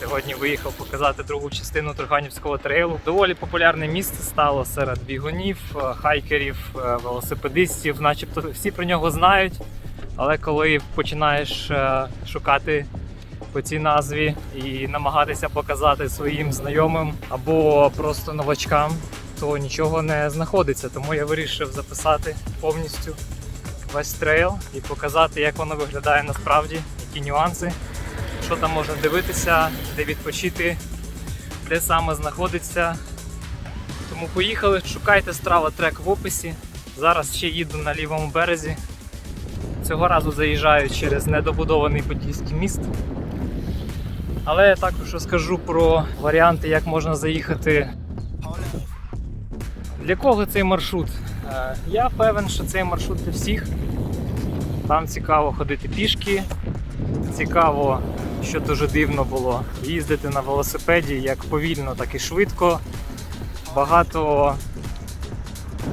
Сьогодні виїхав показати другу частину Турганівського трейлу. Доволі популярне місце стало серед бігунів, е, хайкерів, е, велосипедистів. Начебто всі про нього знають. Але коли починаєш е, шукати по цій назві і намагатися показати своїм знайомим або просто новачкам, то нічого не знаходиться. Тому я вирішив записати повністю весь трейл і показати, як воно виглядає насправді, які нюанси, що там можна дивитися, де відпочити, де саме знаходиться. Тому поїхали, шукайте страва трек в описі. Зараз ще їду на лівому березі. Цього разу заїжджаю через недобудований Подільський міст. Але я також розкажу про варіанти, як можна заїхати. Для кого цей маршрут? Е, Я певен, що цей маршрут для всіх. Там цікаво ходити пішки. Цікаво, що дуже дивно було, їздити на велосипеді як повільно, так і швидко. Багато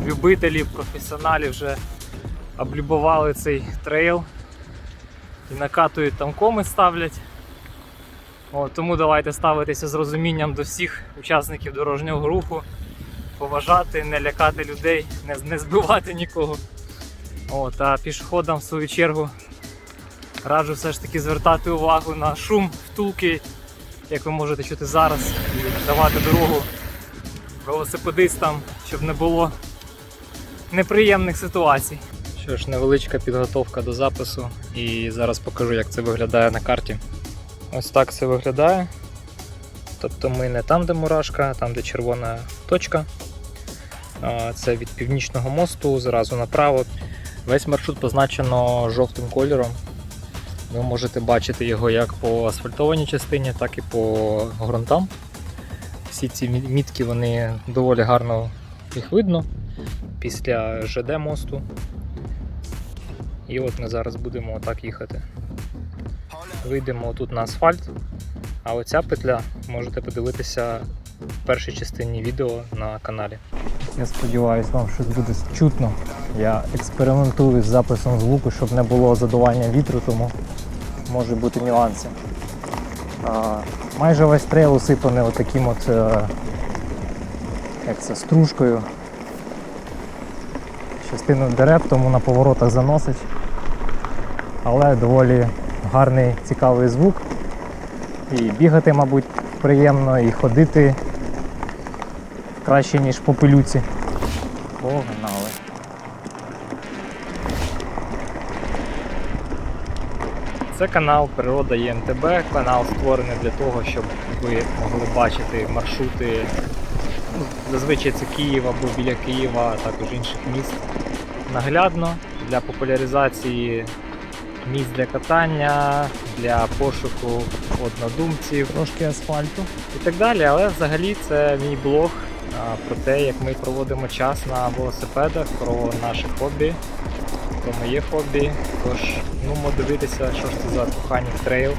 любителів, професіоналів вже облюбували цей трейл і накатують там коми ставлять. О, тому давайте ставитися з розумінням до всіх учасників дорожнього руху, поважати, не лякати людей, не, не збивати нікого. От, а пішоходам в свою чергу раджу все ж таки звертати увагу на шум, втулки, як ви можете чути зараз, і давати дорогу велосипедистам, щоб не було неприємних ситуацій. Що ж, невеличка підготовка до запису, і зараз покажу, як це виглядає на карті. Ось так це виглядає. Тобто ми не там, де мурашка, а там, де червона точка. Це від північного мосту, зразу направо. Весь маршрут позначено жовтим кольором. Ви можете бачити його як по асфальтованій частині, так і по ґрунтам. Всі ці мітки вони доволі гарно їх видно після ЖД мосту. І от ми зараз будемо отак їхати. Вийдемо тут на асфальт, а оця петля можете подивитися в першій частині відео на каналі. Я сподіваюся, вам щось буде чутно. Я експериментую з записом звуку, щоб не було задування вітру, тому може бути нюанси. Майже весь трейл усипаний отаким от, е, як це, стружкою. Частину дерев, тому на поворотах заносить. Але доволі гарний, цікавий звук. І бігати, мабуть, приємно, і ходити краще, ніж по пилюці. Погнали. Це канал Природа ЄМТБ. Канал створений для того, щоб ви могли бачити маршрути. ну, Зазвичай це Київ або біля Києва, а також інших міст. Наглядно для популяризації місць для катання, для пошуку однодумців, трошки асфальту і так далі. Але взагалі це мій блог про те, як ми проводимо час на велосипедах, про наше хобі, про моє хобі. Тож, ну, дивитися, що ж це за кохання в трейл.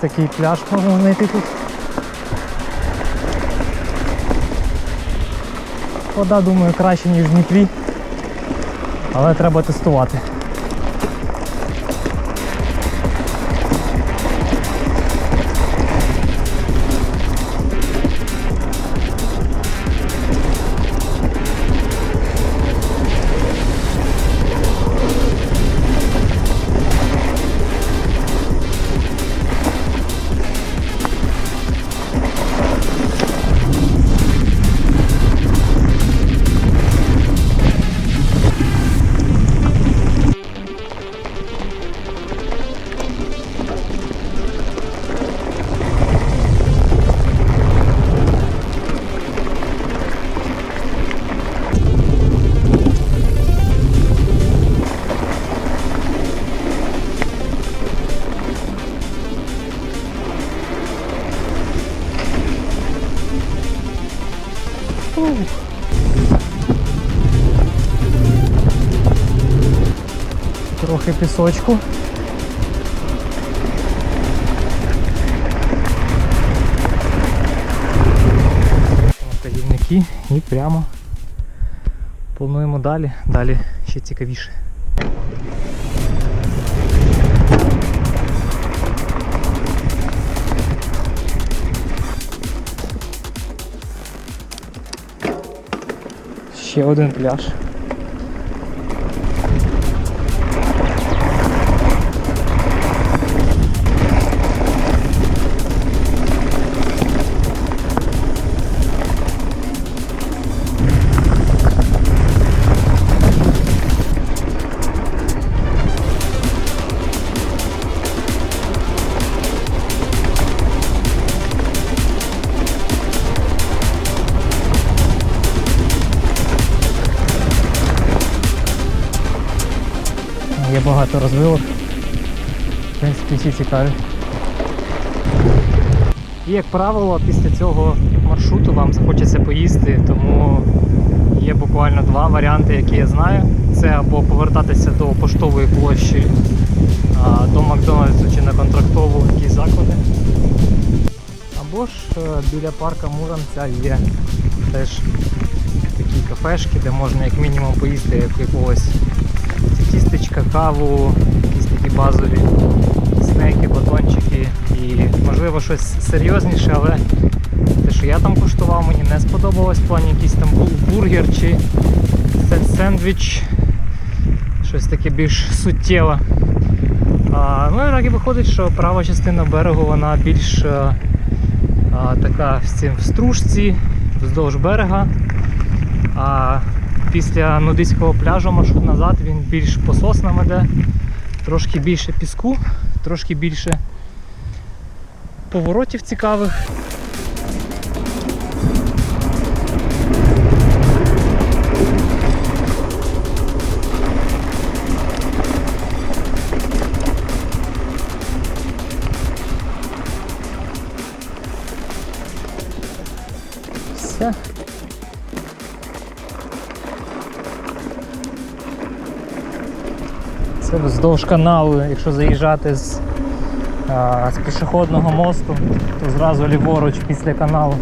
Такий пляж можна знайти тут. Вода, думаю, краще, ніж в Дніпрі, але треба тестувати. Пісочку. Вказівники і прямо плануємо далі. Далі ще цікавіше. Ще один пляж. Є багато розвилок. В принципі, всі цікаві. І як правило, після цього маршруту вам захочеться поїсти, тому є буквально два варіанти, які я знаю. Це або повертатися до поштової площі, до Макдональдсу чи на контрактову якісь заклади. Або ж е, біля парка Муромця є теж такі кафешки, де можна як мінімум поїсти якогось тістечка, каву, якісь такі базові снеки, батончики і можливо щось серйозніше, але те, що я там куштував, мені не сподобалось в плані якийсь там бургер чи се- сендвіч, щось таке більш суттєве. А, ну і так і виходить, що права частина берегу вона більш е, а, така в стружці, вздовж берега. А після нудиського пляжу маршрут назад він більш по соснам іде, трошки більше піску, трошки більше поворотів цікавих. Все. Вздовж каналу, якщо заїжджати з, з пішохідного мосту, то зразу ліворуч після каналу.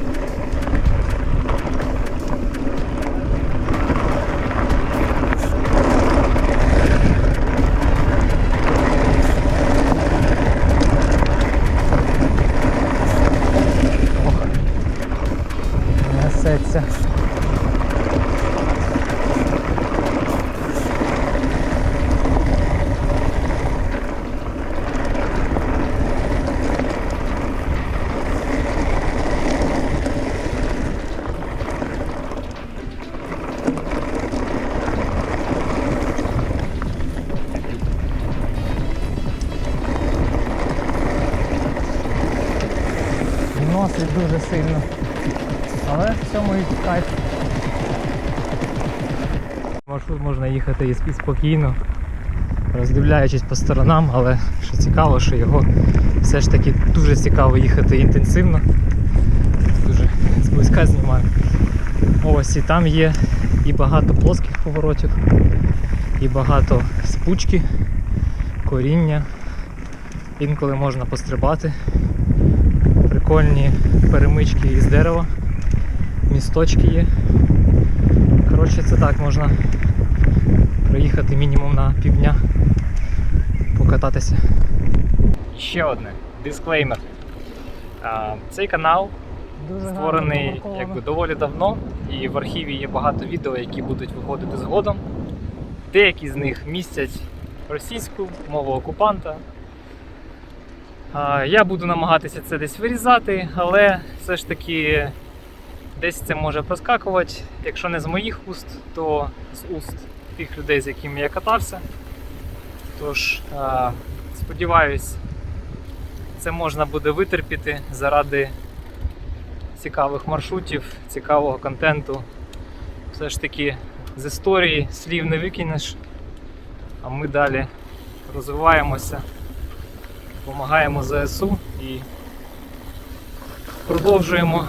Сильно. Але в цьому і кайф. Маршрут можна їхати і спокійно, роздивляючись по сторонам, але що цікаво, що його все ж таки дуже цікаво їхати інтенсивно. Дуже зблизька знімаю. Ось і там є і багато плоских поворотів, і багато спучки, коріння. Інколи можна пострибати прикольні перемички із дерева, місточки є. Коротше, це так можна проїхати мінімум на півдня, покататися. Ще одне дисклеймер. А, Цей канал створений якби доволі давно, і в архіві є багато відео, які будуть виходити згодом. Деякі з них містять російську мову окупанта, Я буду намагатися це десь вирізати, але все ж таки десь це може проскакувати. Якщо не з моїх уст, то з уст тих людей, з якими я катався. Тож, сподіваюсь, це можна буде витерпіти заради цікавих маршрутів, цікавого контенту. Все ж таки з історії слів не викинеш, а ми далі розвиваємося допомагаємо ЗСУ і продовжуємо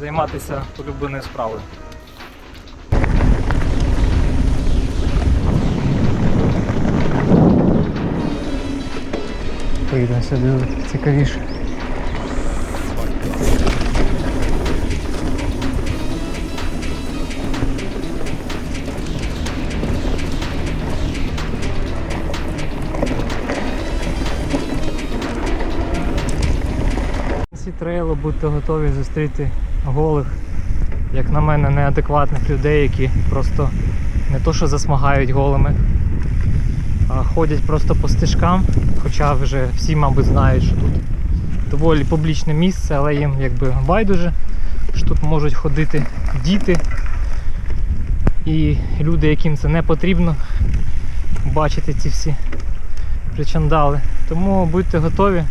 займатися улюбленою справою. Поїдемо сюди цікавіше. Будьте готові зустріти голих, як на мене, неадекватних людей, які просто не то що засмагають голими, а ходять просто по стежкам, хоча вже всі, мабуть, знають, що тут доволі публічне місце, але їм якби байдуже, що тут можуть ходити діти і люди, яким це не потрібно бачити ці всі причандали. Тому будьте готові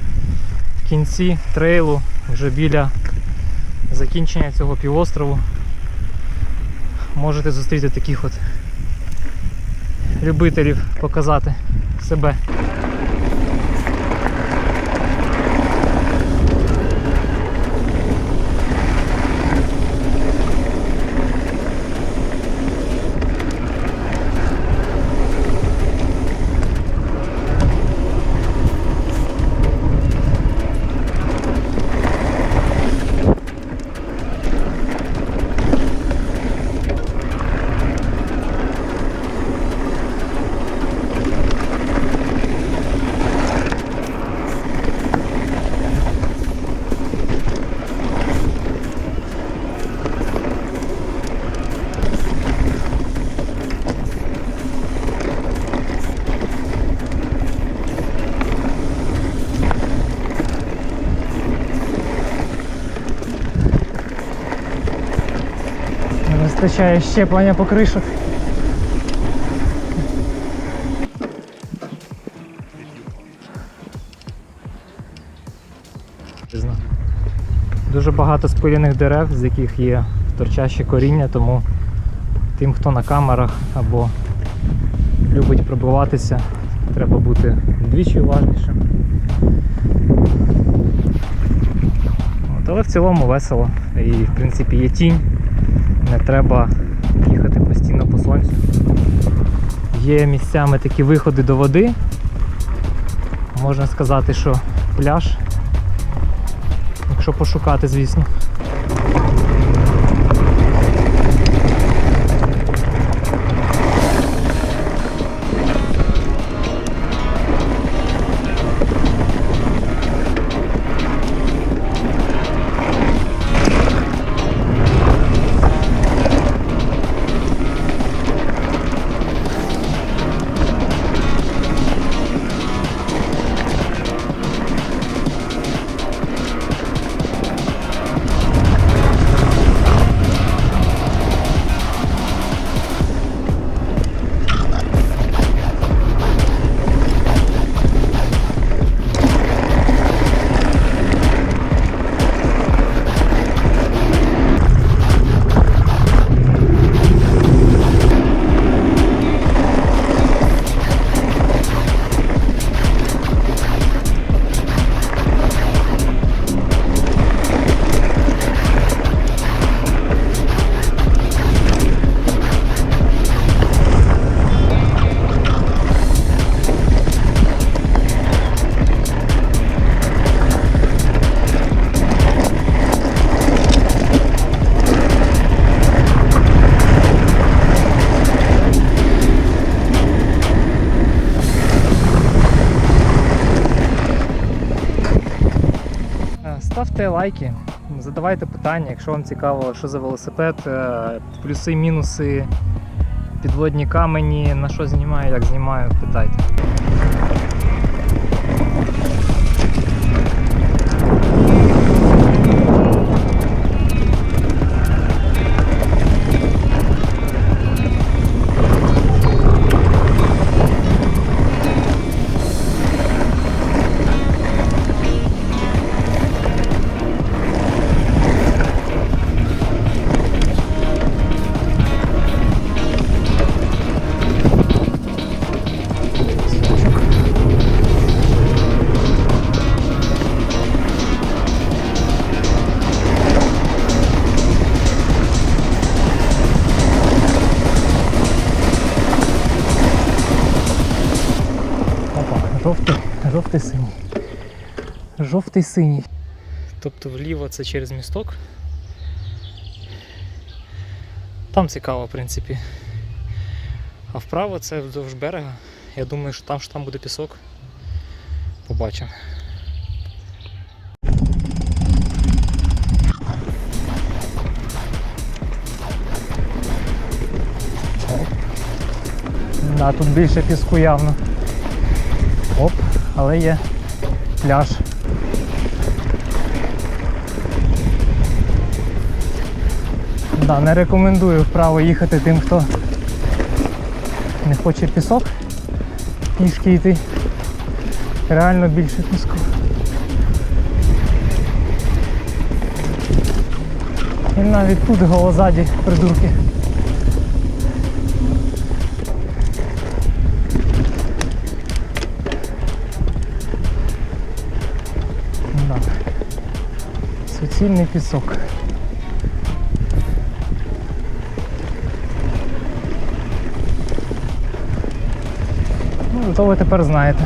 в кінці трейлу, вже біля закінчення цього півострову, можете зустріти таких от любителів показати себе. Вистачає щеплення по кришах. Пізно. Дуже багато спилених дерев, з яких є торчаще коріння, тому тим, хто на камерах або любить пробиватися, треба бути вдвічі уважнішим. От, але в цілому весело. І в принципі є тінь, не треба їхати постійно по сонцю. Є місцями такі виходи до води. Можна сказати, що пляж. Якщо пошукати, звісно. Лайки, задавайте питання, якщо вам цікаво, що за велосипед, е, плюси, мінуси, підводні камені, на що знімаю, як знімаю, питайте. Жовтий синій. Тобто вліво це через місток. Там цікаво, в принципі. А вправо це вздовж берега. Я думаю, що там що там буде пісок. Побачимо. Да, тут більше піску явно. Оп, але є пляж. Да, не рекомендую вправо їхати тим, хто не хоче пісок пішки йти. Реально більше піску. І навіть тут голозаді придурки. Суцільний пісок. Зато ви тепер знаєте.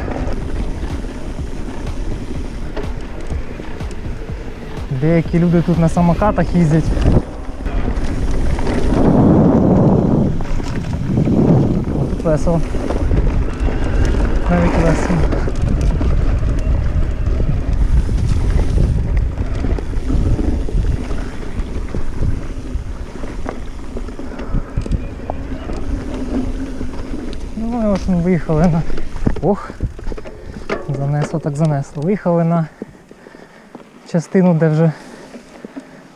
Деякі люди тут на самокатах їздять. Весело. Навіть весело. Ну от ми виїхали на. Ох! Занесло так занесло. Виїхали на частину, де вже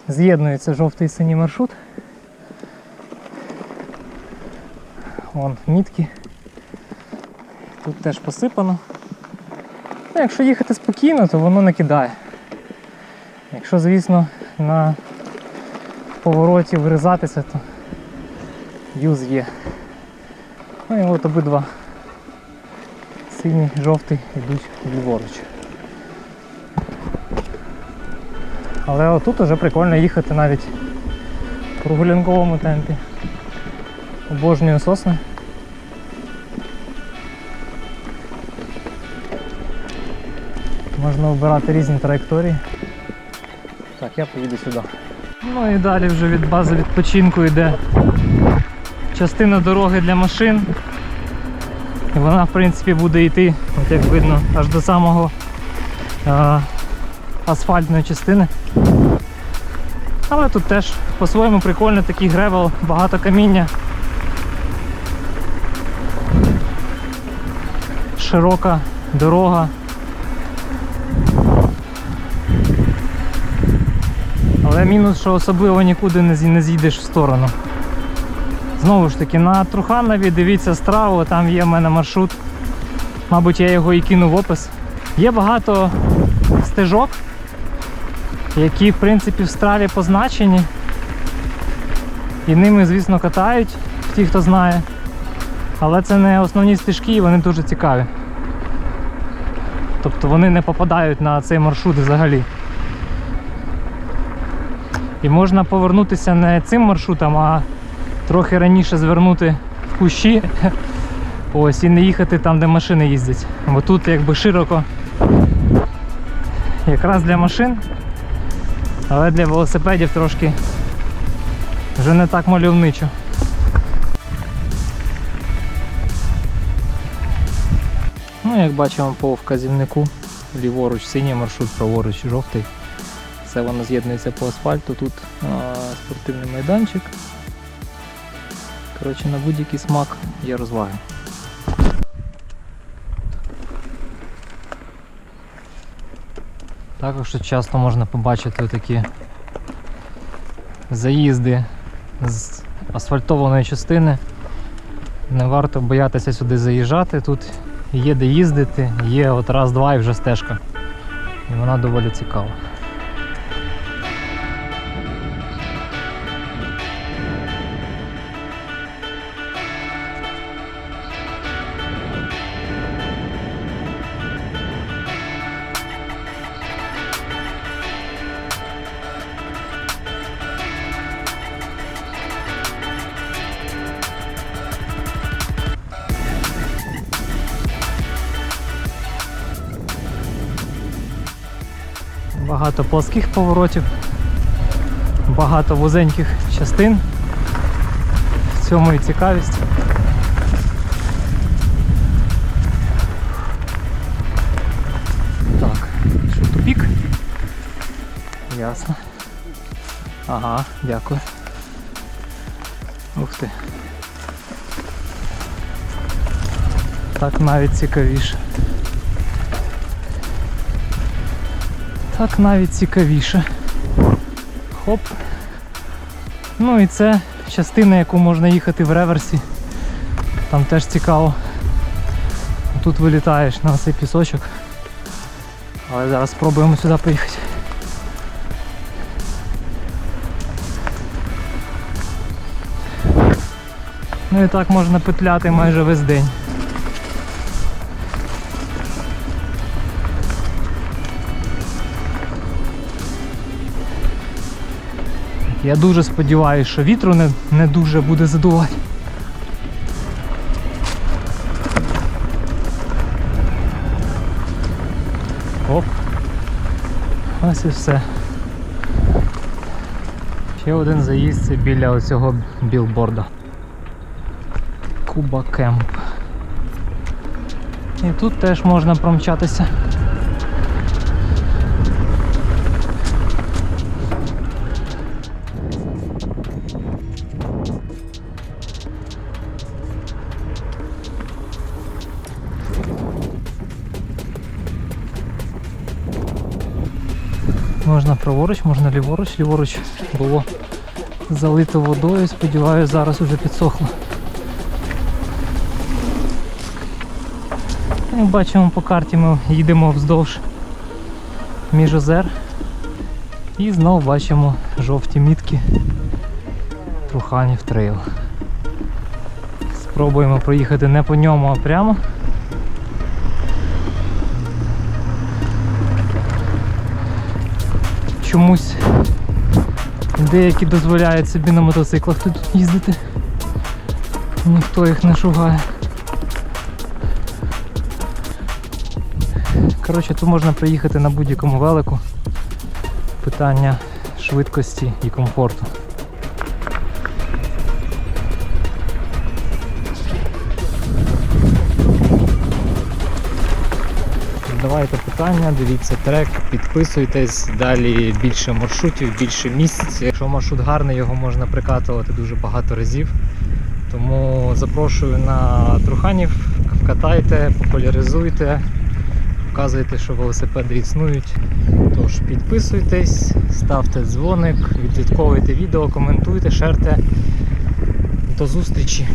з'єднується жовтий синій маршрут. Вон мітки. Тут теж посипано. Ну, якщо їхати спокійно, то воно не кидає. Якщо, звісно, на повороті вирізатися, то юз є. Ну і от обидва синій, жовтий йдуть ліворуч. Але отут уже прикольно їхати навіть в прогулянковому темпі. Обожнюю сосни. Можна обирати різні траєкторії. Так, я поїду сюди. Ну і далі вже від бази відпочинку йде частина дороги для машин. І вона в принципі буде йти, от як видно, аж до самого а, асфальтної частини. Але тут теж по-своєму прикольно такий гревел, багато каміння. Широка дорога. Але мінус, що особливо нікуди не зі- не з'їдеш в сторону. Знову ж таки, на Труханові дивіться страву, там є в мене маршрут. Мабуть, я його і кину в опис. Є багато стежок, які в принципі в страві позначені. І ними, звісно, катають, ті, хто знає. Але це не основні стежки і вони дуже цікаві. Тобто вони не попадають на цей маршрут взагалі. І можна повернутися не цим маршрутом, а трохи раніше звернути в кущі. Ось, і не їхати там, де машини їздять. Бо тут якби широко якраз для машин, але для велосипедів трошки вже не так мальовничо. Ну, як бачимо по вказівнику, ліворуч синій маршрут, праворуч жовтий. Все воно з'єднується по асфальту. Тут а, спортивний майданчик. Коротше, на будь-який смак є розваги. Також часто можна побачити такі заїзди з асфальтованої частини. Не варто боятися сюди заїжджати. Тут є де їздити, є от раз-два і вже стежка. І вона доволі цікава. Багато плоских поворотів, багато вузеньких частин. В цьому і цікавість. Так, що тупік? Ясно. Ага, дякую. Ух ти. Так навіть цікавіше. Так навіть цікавіше. Хоп. Ну і це частина, яку можна їхати в реверсі. Там теж цікаво. Тут вилітаєш на цей пісочок. Але зараз спробуємо сюди поїхати. Ну і так можна петляти майже весь день. Я дуже сподіваюся, що вітру не, не дуже буде задувати. Оп. Ось і все. Ще один заїзд це біля оцього білборда. Куба Кемп. І тут теж можна промчатися. Праворуч, можна ліворуч. Ліворуч було залито водою, сподіваюся, зараз уже підсохло. Як бачимо по карті, ми їдемо вздовж між озер. І знову бачимо жовті мітки Труханів трейл. Спробуємо проїхати не по ньому, а прямо. Чомусь деякі дозволяють собі на мотоциклах тут їздити. Ніхто їх не шугає. Коротше, тут можна приїхати на будь-якому велику. Питання швидкості і комфорту. Давайте питання, дивіться трек, підписуйтесь, далі більше маршрутів, більше місць. Якщо маршрут гарний, його можна прикатувати дуже багато разів. Тому запрошую на Труханів, катайте, популяризуйте, показуйте, що велосипеди існують. Тож підписуйтесь, ставте дзвоник, відслідковуйте відео, коментуйте, шерте. До зустрічі!